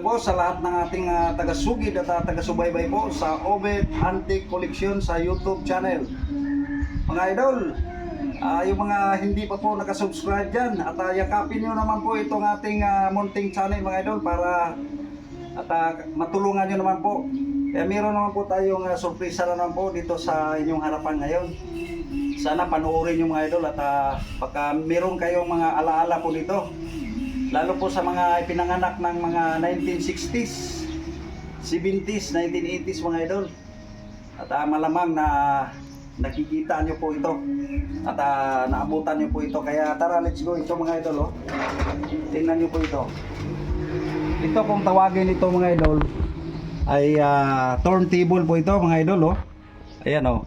Hello po sa lahat ng ating ah, taga-sugid at ah, taga-subaybay po sa Obed Antique Collection sa YouTube channel. Mga idol, ah, yung mga hindi pa po nakasubscribe dyan at ah, yakapin nyo naman po itong ating ah, munting channel mga idol para at ah, matulungan nyo naman po. Kaya meron naman po tayong uh, surpresa na naman po dito sa inyong harapan ngayon. Sana panoorin nyo mga idol at ah, baka meron kayong mga alaala po dito. Lalo po sa mga pinanganak ng mga 1960s, 70s, 1980s mga idol. At ah, malamang na nakikita nyo po ito. At ah, naabutan nyo po ito. Kaya tara, let's go. Ito mga idol. Oh. Tingnan nyo po ito. Ito kung tawagin ito mga idol ay ah, turntable po ito mga idol. Oh. Ayan oh.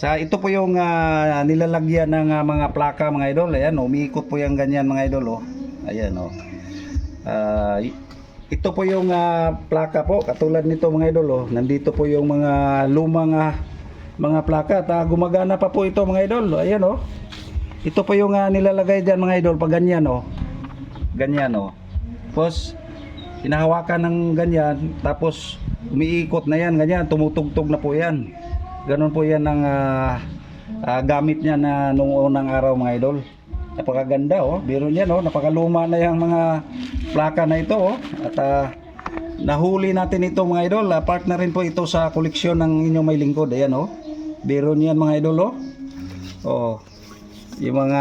Sa ito po yung ah, nilalagyan ng ah, mga plaka mga idol. Ayan, umiikot po yung ganyan mga idol oh. Ayan oh. Y- ito po yung ah, plaka po, katulad nito mga idol oh. Nandito po yung mga lumang ah, mga plaka at ah, gumagana pa po ito mga idol. Ayan oh. Ito po yung ah, nilalagay diyan mga idol pag ganyan oh. Ganyan oh. Tapos hinahawakan ng ganyan tapos umiikot na yan ganyan tumutugtog na po yan Ganon po yan ang ah, ah, gamit niya na nung unang araw mga idol. Napakaganda oh. Biro niya no, napakaluma na yung mga plaka na ito oh. At ah, nahuli natin ito mga idol. Ah, part na rin po ito sa koleksyon ng inyong may lingkod. Ayan oh. Biro niyan mga idol oh. Oh. Yung mga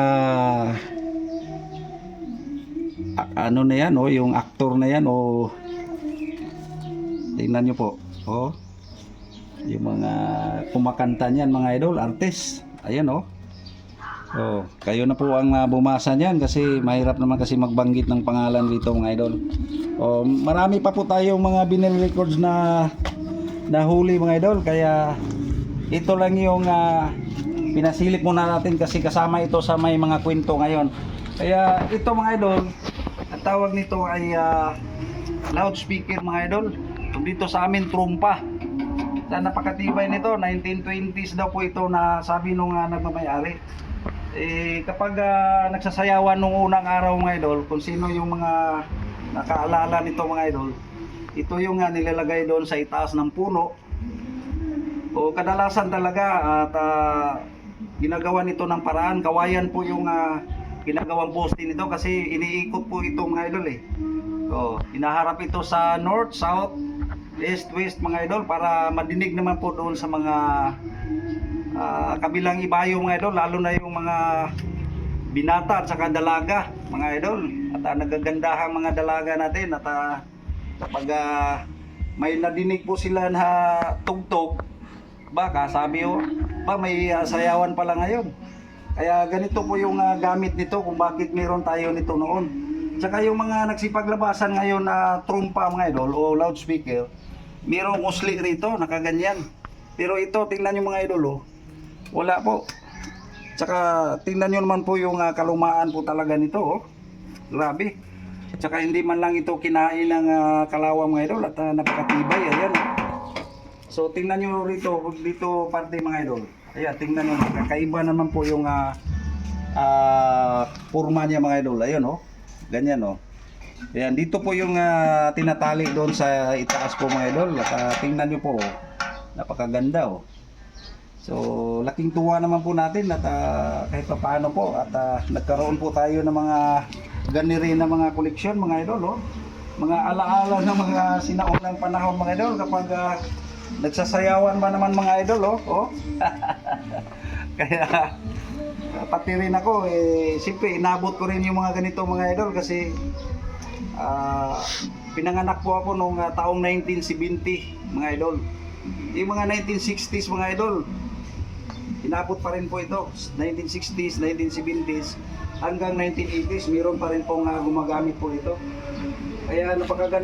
a- ano na yan oh, yung actor na yan oh. Tingnan niyo po. Oh yung mga kumakanta niyan mga idol, artist. Ayan oh. Oh, kayo na po ang ah, bumasa niyan kasi mahirap naman kasi magbanggit ng pangalan dito mga idol. Oh, marami pa po tayong mga vinyl records na nahuli mga idol kaya ito lang yung ah, pinasilip muna natin kasi kasama ito sa may mga kwento ngayon. Kaya ito mga idol, ang tawag nito ay ah, loudspeaker mga idol. Dito sa amin trumpa sa napakatibay nito 1920s daw po ito na sabi nung uh, nagmamayari eh kapag ah, nagsasayawan nung unang araw mga idol kung sino yung mga nakaalala nito mga idol ito yung ah, nilalagay doon sa itaas ng puno. O kadalasan talaga at ah, ginagawa nito ng paraan. Kawayan po yung ah, ginagawang poste nito kasi iniikot po ito mga idol eh. So, inaharap ito sa north, south east west mga idol para madinig naman po doon sa mga ah, kabilang ibayo mga idol lalo na yung mga binata at saka dalaga mga idol. At uh, nagagandahang mga dalaga natin at ah, kapag ah, may nadinig po sila na tugtog baka sabi oh ba may ah, sayawan pala ngayon. Kaya ganito po yung ah, gamit nito kung bakit meron tayo nito noon. Tsaka yung mga nagsipaglabasan ngayon na trumpa mga idol o loudspeaker, mayroong usli rito, nakaganyan. Pero ito, tingnan nyo mga idol, oh, wala po. Tsaka tingnan nyo naman po yung ah, kalumaan po talaga nito, oh. Grabe. Tsaka hindi man lang ito kinain ng ah, kalawang mga idol at ah, napakatibay, ayan. So tingnan nyo rito, dito parte mga idol. Ayan, tingnan nyo, kakaiba naman po yung ah, ah, purma niya mga idol. Ayun, oh. Ganyan, oh. Ayan, dito po yung ah, tinatali doon sa itaas po mga idol. At ah, tingnan nyo po, oh. napakaganda oh. So, laking tuwa naman po natin at ah, kahit pa paano po at ah, nagkaroon po tayo ng mga ganiri na mga koleksyon mga idol oh. Mga alaala ng mga sinaunang panahon mga idol kapag ah, nagsasayawan ba naman mga idol oh. oh. Kaya pati rin ako eh siyempre inabot ko rin yung mga ganito mga idol kasi ah, pinanganak po ako noong ah, taong 1970 mga idol yung mga 1960s mga idol inabot pa rin po ito. 1960s 1970s hanggang 1980s meron pa rin pong ah, gumagamit po ito. Kaya napakaganda